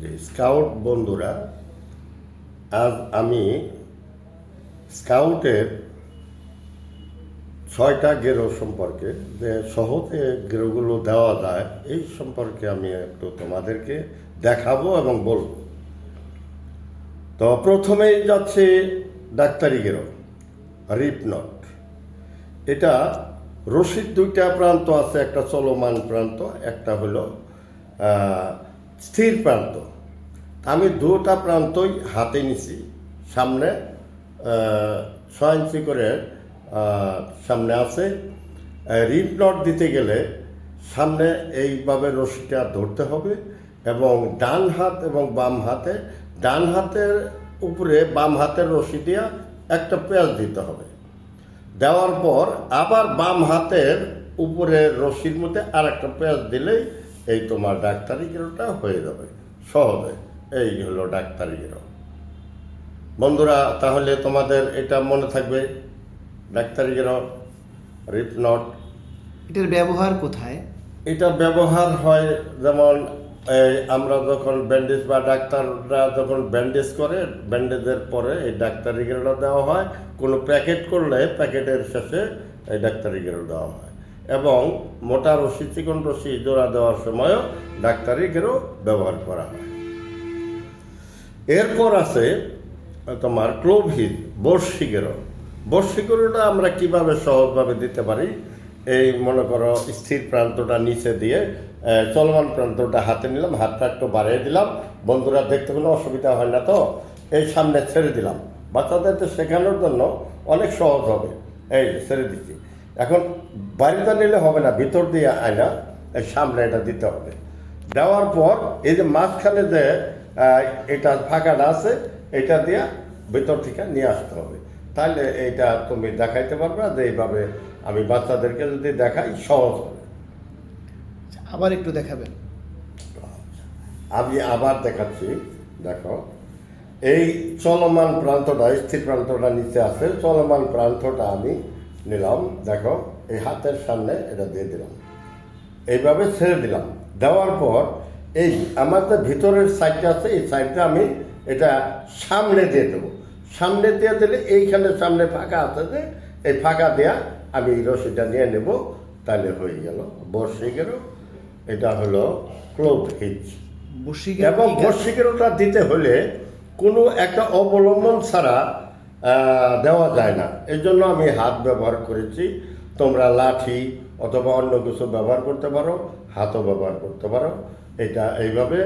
যে স্কাউট বন্ধুরা, আজ আমি স্কাউটের ছয়টা গেরো সম্পর্কে, যে সহজে গেরোগুলো দেওয়া যায়, এই সম্পর্কে আমি একটু তোমাদেরকে দেখাবো এবং বলব। তো প্রথমেই যাচ্ছে ডাক্তারি গেরো, রিপনট। এটা রশিদ দুইটা প্রান্ত আছে, একটা চলমান প্রান্ত, একটা হলো স্থির প্রান্ত। আমি দুটা প্রান্তই হাতে নিছি। সামনে ছয় ইঞ্চি করে সামনে আছে। রিপ নট দিতে গেলে সামনে এইভাবে রশিটা ধরতে হবে এবং ডান হাত এবং বাম হাতে, ডান হাতের উপরে বাম হাতের রশি দিয়া একটা পেঁয়াজ দিতে হবে। দেওয়ার পর আবার বাম হাতের উপরে রশির মধ্যে আর একটা পেঁয়াজ দিলেই এই তোমার ডাক্তারি গেরোটা হয়ে যাবে সহজে। এই হলো ডাক্তারি গেরো। বন্ধুরা তাহলে তোমাদের এটা মনে থাকবে ডাক্তারি গেরো রিপ নট এটার ব্যবহার কোথায়? এটা ব্যবহার হয় যেমন এই আমরা যখন ব্যান্ডেজ বা ডাক্তাররা যখন ব্যান্ডেজ করে ব্যান্ডেজের পরে এই ডাক্তারি গেরোটা দেওয়া হয়। কোনো প্যাকেট করলে প্যাকেটের শেষে এই ডাক্তারি গেরো দেওয়া হয়। এবং মোটা রশি, চিকন রশি জোড়া দেওয়ার সময়ও ডাক্তারি গেরো ব্যবহার করা হয়। এরপর আছে তোমার ক্লোভিড বর্ষি গেরো বর্ষি গেরোটা আমরা কীভাবে সহজভাবে দিতে পারি? এই মনে করো স্থির প্রান্তটা নিচে দিয়ে চলমান প্রান্তটা হাতে নিলাম, হাতটা একটু বাড়িয়ে দিলাম। বন্ধুরা দেখতে কোনো অসুবিধা হয় না তো? এই সামনে ছেড়ে দিলাম। বাচ্চাদের তো শেখানোর জন্য অনেক সহজ হবে। এই ছেড়ে দিচ্ছি। এখন বাড়িতে নিলে হবে না ভিতর দিয়ে আয়না এই সামনে এটা দিতে হবে। দেওয়ার পর এই যে মাঝখানে যে এটা ফাঁকাটা আছে এটা দিয়ে ভিতর থেকে নিয়ে আসতে হবে। তাহলে এটা তুমি দেখাইতে পারবে যে এইভাবে আমি বাচ্চাদেরকে যদি দেখাই সহজ হবে। আচ্ছা, আবার একটু দেখাবেন। আমি আবার দেখাচ্ছি দেখো। এই চলমান প্রান্তটা স্থির প্রান্তটা নিচে আছে। চলমান প্রান্তটা আমি নিলাম দেখো এই হাতের সামনে এটা দিয়ে দিলাম। এইভাবে ছেড়ে দিলাম। দেওয়ার পর এই আমার যে ভিতরের সাইডটা আছে এই সাইডটা আমি এটা সামনে দিয়ে দেবো। সামনে দিয়ে দিলে এইখানে সামনে ফাঁকা আছে যে এই ফাঁকা দেয়া আমি এই রশিটা নিয়ে নেব তাহলে হয়ে গেল। বর্ষে গেল এটা হলো ক্লোভ হিচ এবং বর্ষিকেরটা দিতে হলে কোনো একটা অবলম্বন ছাড়া দেওয়া যায় না। এই জন্য আমি হাত ব্যবহার করেছি। তোমরা লাঠি অথবা অন্য কিছু ব্যবহার করতে পারো, হাতও ব্যবহার করতে পারো। এটা এইভাবে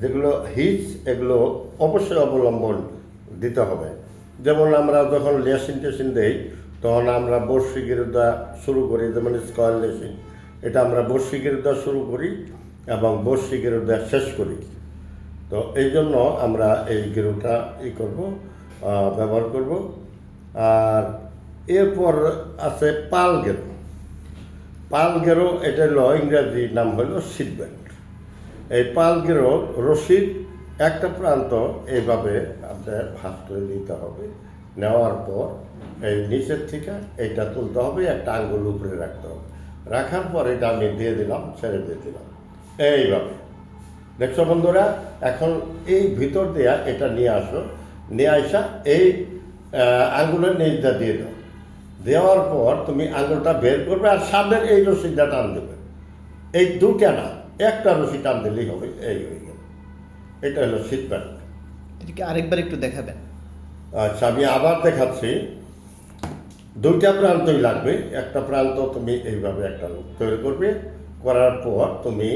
যেগুলো হিচ, এগুলো অবশ্যই অবলম্বন দিতে হবে। যেমন আমরা যখন লেসিন টেসিন দেই, তখন আমরা বর্ষিকের দেওয়া শুরু করি, যেমন স্কয়ার লেসিন এটা আমরা বর্ষিকের দেওয়া শুরু করি এবং বর্ষিকের দেওয়া শেষ করি। তো এই জন্য আমরা এই গেরুটা ই করব। ব্যবহার করব। আর এরপর আছে পাল গেরো পাল গেরো এটা হলো ইংরাজি নাম হলো সিট বেল্ট এই পাল গেরো রশিদ একটা প্রান্ত এইভাবে আপনার ভাঁজ করে নিতে হবে। নেওয়ার পর এই নিচের থেকে এইটা তুলতে হবে, একটা আঙ্গুল উপরে রাখতে হবে। রাখার পর এটা আমি দিয়ে দিলাম, ছেড়ে দিয়ে দিলাম। এইভাবে। দেখছ বন্ধুরা, এখন এই ভিতর দেয়া এটা নিয়ে আসো। নিয়ে আসা এই আঙ্গুলের নিচটা দিয়ে দাও। দেওয়ার পর তুমি আঙ্গুলটা বের করবে আর সামনের এই রশিটা টান দেবে। এই দুটা না একটা রশি টান দিলেই হবে এই হয়ে গেল। এটা হলো শীত প্যান্ট এটাকে আরেকবার একটু দেখাবেন। আচ্ছা আমি আবার দেখাচ্ছি। দুইটা প্রান্তই লাগবে। একটা প্রান্ত তুমি এইভাবে একটা তৈরি করবে। করার পর তুমি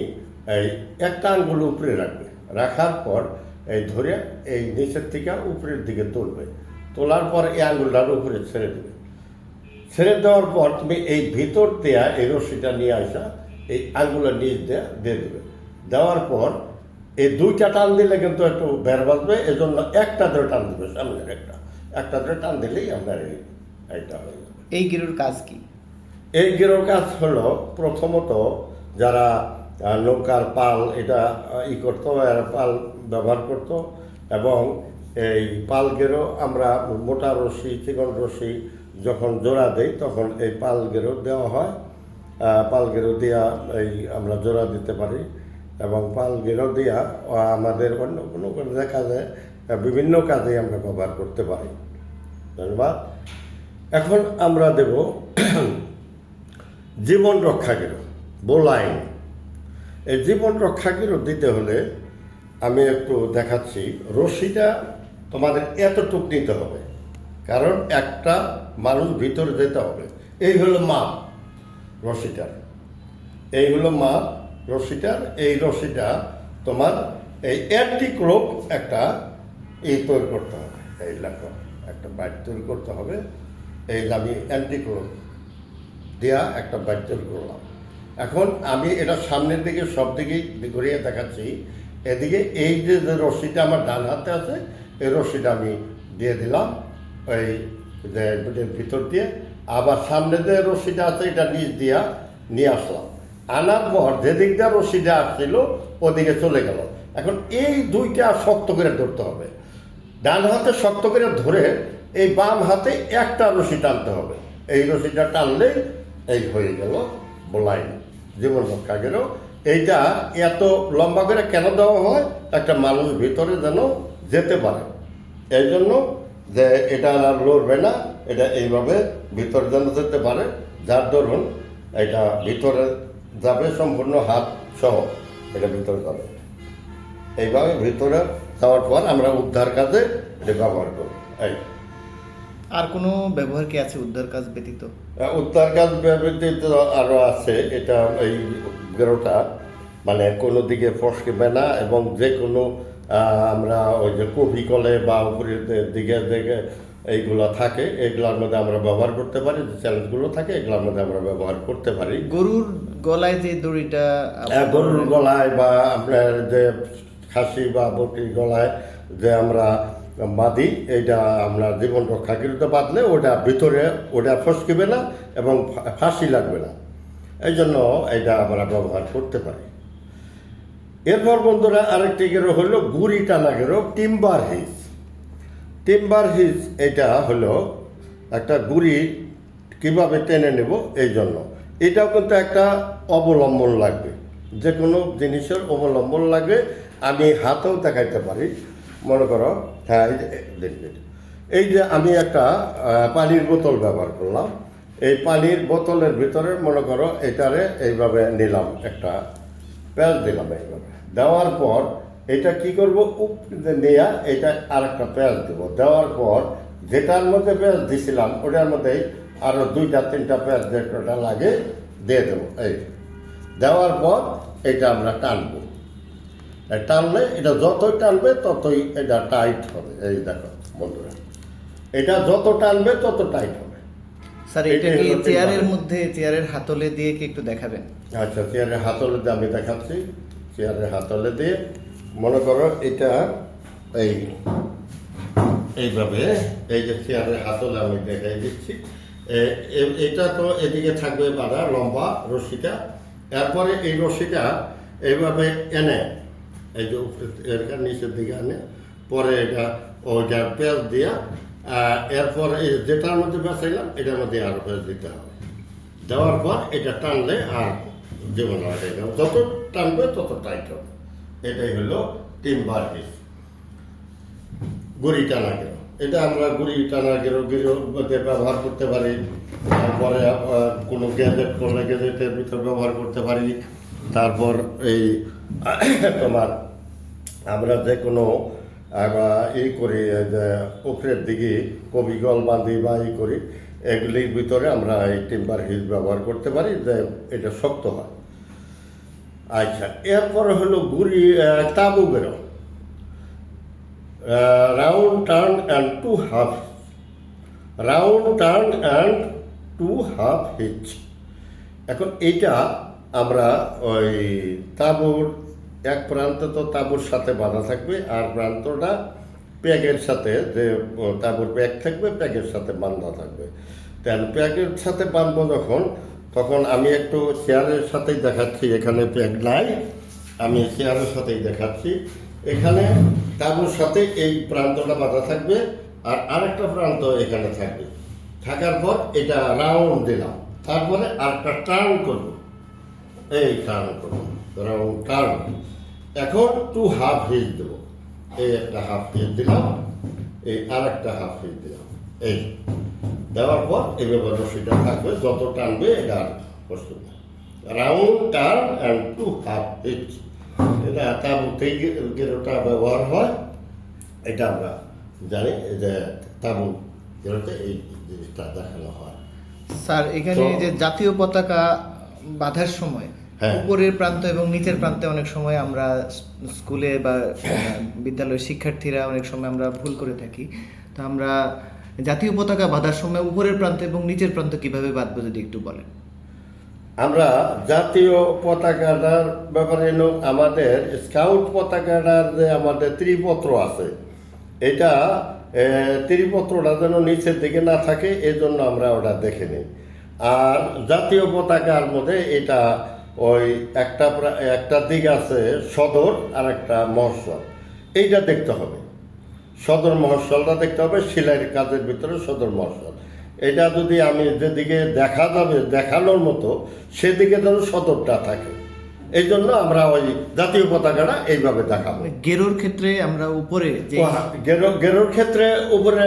এই একটা আঙ্গুল উপরে রাখবে। রাখার পর এই ধরে এই নিচের থেকে উপরের দিকে তুলবে। তোলার পর এই আঙুলটার উপরে ছেড়ে দেবে। ছেড়ে দেওয়ার পর তুমি এই ভিতর দেয়া এই রশ্মিটা নিয়ে আসা এই আঙ্গুলের নিচ দেয়া দিয়ে দেবে। দেওয়ার পর এই দুইটা টান দিলে কিন্তু একটু বের বাজবে এজন্য একটা ধরে টান দেবে সামনের একটা। একটা ধরে টান দিলেই আপনার এই এইটা হয়ে যাবে। এই গেরুর কাজ কি? এই গেরো কাজ হলো প্রথমত যারা নৌকার পাল এটা ই করতো পাল ব্যবহার করত। এবং এই পাল গেরো আমরা মোটা রশি চিকন রশি যখন জোড়া দেই তখন এই পাল গেরো দেওয়া হয়। আহ, পাল গেরো দেওয়া এই আমরা জোড়া দিতে পারি। এবং পাল গেরো দিয়া আমাদের অন্য কোনো কোনো কাজে বিভিন্ন কাজে আমরা ব্যবহার করতে পারি। ধন্যবাদ। এখন আমরা দেব জীবন রক্ষা গেরো বোলাইন। এই জীবন রক্ষা গেরো দিতে হলে আমি একটু দেখাচ্ছি। রশিটা তোমাদের এতটুক নিতে হবে। কারণ একটা মানুষ ভিতরে যেতে হবে। এই হলো মাপ রশিটার। এই হলো মাপ রশিটার। এই রশিটা তোমার এই অ্যান্টিক্লোপ একটা এই তৈরি করতে হবে। এই লেখো একটা বাইট তৈরি করতে হবে। এই আমি অ্যান্টিক্লোপ দেয়া একটা বাইট তৈরি করলাম। এখন আমি এটা সামনের দিকে, সব দিকেই ঘুরিয়ে দেখাচ্ছি। এদিকে এই যে রশিটা আমার ডান হাতে আছে, এই রশিটা আমি দিয়ে দিলাম। ওই ভিতর দিয়ে। আবার সামনে যে রশিটা আছে, এটা নিচ দিয়া নিয়ে আসলাম। আনার পর যেদিক দিয়ে রশিটা আসছিল, ওদিকে চলে গেল। এখন এই দুইটা শক্ত করে ধরতে হবে। ডান হাতে শক্ত করে ধরে এই বাম হাতে একটা রশি টানতে হবে। এই রশিটা টানলেই এই হয়ে গেল বোলাইন। জীবন রক্ষা এইটা এত লম্বা করে কেন দেওয়া হয়? একটা মানুষ ভিতরে যেন যেতে পারে। এই জন্য যে এটা আর লড়বে না, এটা এইভাবে ভিতরে যেন যেতে পারে, যার দরুন এটা ভিতরে যাবে, সম্পূর্ণ হাত সহ এটা ভিতরে যাবে। এইভাবে ভিতরে যাওয়ার পর আমরা উদ্ধার কাজে এটা ব্যবহার করি। এই। আর কোনো ব্যবহার কি আছে উদ্ধার কাজ ব্যতীত? উদ্ধার কাজ ব্যতীত আরও আছে এটা এই গেরোটা মানে কোনো দিকে ফসকেবে না এবং যে কোনো আমরা ওই যে কপি কলে বা উপরের দিকে দিকে এইগুলো থাকে এগুলোর মধ্যে আমরা ব্যবহার করতে পারি যে চ্যালেঞ্জগুলো থাকে এগুলোর মধ্যে আমরা ব্যবহার করতে পারি। গরুর গলায় যে দড়িটা গরুর গলায় বা আপনার যে খাসি বা বটির গলায় যে আমরা বাঁধি এইটা আমরা জীবন রক্ষা রক্ষাকৃত বাঁধলে ওটা ভিতরে, ওটা ফসকিবে না এবং ফাঁসি লাগবে না। এই জন্য এটা আমরা ব্যবহার করতে পারি। এরপর বন্ধুরা, আরেকটি গেরো হলো গুড়ি টানা গেরো, টিম্বার হিজ। টিম্বার হিজ এটা হলো একটা গুড়ি কীভাবে টেনে নেব, এই জন্য। এটাও কিন্তু একটা অবলম্বন লাগবে। যে কোনো জিনিসের অবলম্বন লাগবে, আমি হাতেও দেখাইতে পারি। মনে করো? হ্যাঁ এই যে- দিন। এই যে আমি একটা পানির বোতল ব্যবহার করলাম। এই পানির বোতলের ভিতরে মনে করো এটারে এইভাবে নিলাম, একটা পেঁয়াজ দিলাম এইভাবে। দেওয়ার পর এটা কি করব? উপ নেয়া এটা আর একটা পেঁয়াজ দেবো। দেওয়ার পর যেটার মধ্যে পেঁয়াজ দিছিলাম, ওটার মধ্যে আরও দুইটা, তিনটা পেঁয়াজ যেটা লাগে দিয়ে দেবো। এই দেওয়ার পর এটা আমরা টানবো। টানলে এটা যতই টানবে ততই এটা টাইট হবে। এই দেখো বন্ধুরা এটা যত টানবে তত টাইট হবে। স্যার এটা কি চেয়ারের। মধ্যে চেয়ারের হাতলে দিয়ে কি একটু দেখাবেন? আচ্ছা চেয়ারের হাতলে দিয়ে আমি দেখাচ্ছি। চেয়ারের হাতলে দিয়ে মনে করো এটা এই এইভাবে এই যে চেয়ারের হাতলে আমি দেখাই দিচ্ছি। এটা তো এদিকে থাকবে বাঁধা লম্বা রশিটা। এরপরে এই রশিটা এইভাবে এনে এই যে উপরে নিচের দিকে আনে, পরে এটা ওইটা পেঁয়াজ দিয়া এরপর এই যেটার মধ্যে বেসাইলাম এটার মধ্যে আরও পেঁয়াজ দিতে হবে। দেওয়ার পর এটা টানলে আর জীবন গেল যত টানবে তত টাইট হবে। এটাই হলো টিম্বার হিস গুড়ি টানা গেল এটা আমরা গুড়ি টানা গেল মধ্যে ব্যবহার করতে পারি। তারপরে কোনো গ্যাজেট করলে গ্যাজেটের ভিতর ব্যবহার করতে পারি। তারপর এই তোমার আমরা যে কোনো ই করি উপরের দিকে কবিগল বাঁধি বা ই করি, এগুলির ভিতরে আমরা এই টিম্বার হিজ ব্যবহার করতে পারি, যে এটা শক্ত হয়। আচ্ছা এরপরে হলো গুড়ি তাবু বেরো round turn and two half round turn and two half hitch এখন এটা আমরা ওই তাঁবুর, এক প্রান্ত তো তাঁবুর সাথে বাঁধা থাকবে, আর প্রান্তটা প্যাগের সাথে যে তাঁবুর প্যাগ থাকবে প্যাগের সাথে বাঁধা থাকবে। তেন প্যাগের সাথে বাঁধবো যখন, তখন আমি একটু চেয়ারের সাথেই দেখাচ্ছি, এখানে প্যাগ নাই, আমি চেয়ারের সাথেই দেখাচ্ছি। এখানে তাঁবুর সাথে এই প্রান্তটা বাঁধা থাকবে, আর আরেকটা প্রান্ত এখানে থাকবে। থাকার পর এটা রাউন্ড দিলাম, তারপরে আরেকটা টার্ন করব। এই টার্ন করব রাউন্ড টার্ন এখন টু হাফ হিল দেব। এই একটা হাফ হিল দিলাম এই আর একটা হাফ হিল দিলাম। এই দেওয়ার পর এইভাবে রশিটা থাকবে যত টানবে এটা আর কষ্ট round turn and two half hitch. এটা তাবুতেই গেরোটা ব্যবহার হয়। এটা আমরা জানি যে তাবু গেরোতে এই জিনিসটা দেখানো হয়। স্যার এখানে যে জাতীয় পতাকা বাঁধার সময়। হ্যাঁ। উপরের প্রান্ত এবং নিচের প্রান্তে অনেক সময় আমরা স্কুলে বা বিদ্যালয়ের শিক্ষার্থীরা অনেক সময় আমরা ভুল করে থাকি। তো আমরা জাতীয় পতাকা বাঁধার সময় উপরের প্রান্ত এবং নিচের প্রান্ত কীভাবে বাঁধবো যদি একটু বলেন? আমরা জাতীয় পতাকাটার ব্যাপারে আমাদের স্কাউট পতাকাটার যে আমাদের ত্রিপত্র আছে এটা ত্রিপত্রটা যেন নিচের দিকে না থাকে এই জন্য আমরা ওটা দেখে নিই। আর জাতীয় পতাকার মধ্যে এটা ওই একটা একটা দিক আছে সদর আর একটা মহসল এইটা দেখতে হবে। সদর মহসলটা দেখতে হবে সেলাইয়ের কাজের ভিতরে সদর মহসল এটা যদি আমি যেদিকে দেখা যাবে দেখানোর মতো সেদিকে যেন সদরটা থাকে। এই জন্য আমরা ওই জাতীয় পতাকাটা এইভাবে দেখাবো। গেরোর ক্ষেত্রে আমরা উপরে গেরো গেরোর ক্ষেত্রে উপরে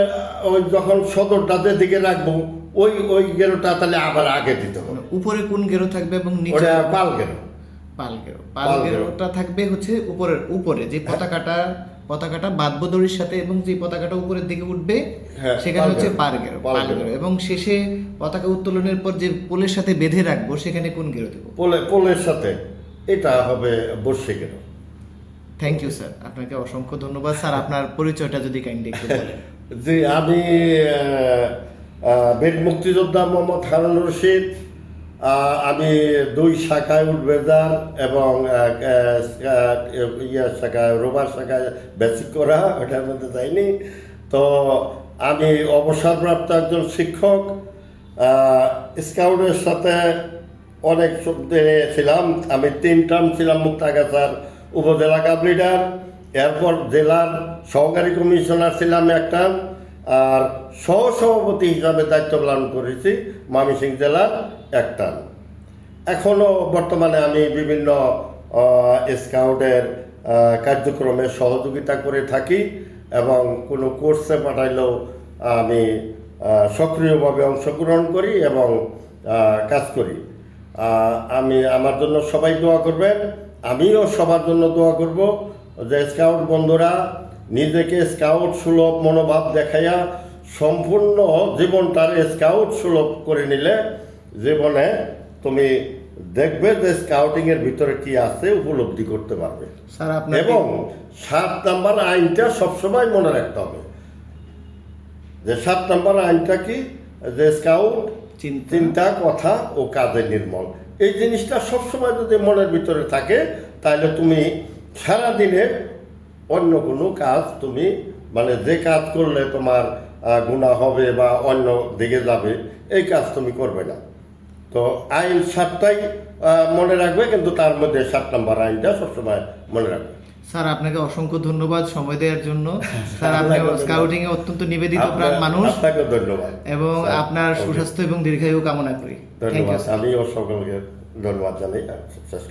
ওই যখন সদরটা যেদিকে রাখব ওই ওই গেরোটা তাহলে আবার আগে দিতে হবে। উপরে কোন গেরো থাকবে এবং নিচে পাল গেরো। পাল গেরো। পাল গেরোটা থাকবে হচ্ছে উপরের উপরে যে পতাকাটা পতাকাটা বাদ্য দড়ির সাথে এবং যে পতাকাটা উপরের দিকে উঠবে হ্যাঁ, সেখানে হচ্ছে পার গেরো পাল। গেরো। এবং শেষে পতাকা উত্তোলনের পর যে পোলের সাথে বেঁধে রাখব সেখানে কোন গেরো দেবো? পোলে পোলের সাথে। এটা হবে বর্ষে গেরো। থ্যাংক ইউ স্যার আপনাকে অসংখ্য ধন্যবাদ। স্যার আপনার পরিচয়টা যদি কাইন্ডলি একটু বলেন। জি আমি আহ, মুক্তিযোদ্ধা মোহাম্মদ হারুন রশিদ আমি দুই শাখায় উঠবেদার এবং আহ, শাখায় রোবার শাখায় বেসিক করা ওটার মধ্যে যাইনি। তো আমি অবসরপ্রাপ্ত একজন শিক্ষক স্কাউটের সাথে অনেক ছিলাম। আমি তিন টার্ম ছিলাম মুক্তাগাছার উপজেলা কাপ লিডার এরপর জেলার সহকারী কমিশনার ছিলাম একটা। আর সহসভাপতি হিসাবে দায়িত্ব পালন করেছি মামিসিং জেলার একটা। এখনও বর্তমানে আমি বিভিন্ন স্কাউটের কার্যক্রমে সহযোগিতা করে থাকি এবং কোনো কোর্সে পাঠাইলেও আমি সক্রিয়ভাবে অংশগ্রহণ করি এবং কাজ করি। আমি আমার জন্য সবাই দোয়া করবেন, আমিও সবার জন্য দোয়া করব যে স্কাউট বন্ধুরা নিজেকে স্কাউট সুলভ মনোভাব দেখাইয়া সম্পূর্ণ জীবনটার স্কাউট সুলভ করে নিলে জীবনে তুমি দেখবে যে স্কাউটিং এর ভিতরে কি আছে উপলব্ধি করতে পারবে। এবং সাত নাম্বার আইনটা সবসময় মনে রাখতে হবে। যে সাত নাম্বার আইনটা কি? যে স্কাউট চিন্তা। চিন্তা কথা ও কাজে নির্মল। এই জিনিসটা সবসময় যদি মনের ভিতরে থাকে তাহলে তুমি সারা দিনে অন্য কোনো কাজ তুমি মানে যে কাজ করলে তোমার গুণা হবে বা অন্য দিকে যাবে এই কাজ তুমি করবে না। তো আইন সাতটাই মনে রাখবে কিন্তু তার মধ্যে সাত নম্বর আইনটা সবসময় মনে রাখবে। স্যার আপনাকে অসংখ্য ধন্যবাদ সময় দেওয়ার জন্য। স্যার আপনি স্কাউটিং এ অত্যন্ত নিবেদিত প্রাণ মানুষ। আপনাকে ধন্যবাদ। এবং আপনার সুস্বাস্থ্য এবং দীর্ঘায়ু কামনা করি। ধন্যবাদ। আমিও সকলকে ধন্যবাদ জানাই শেষ।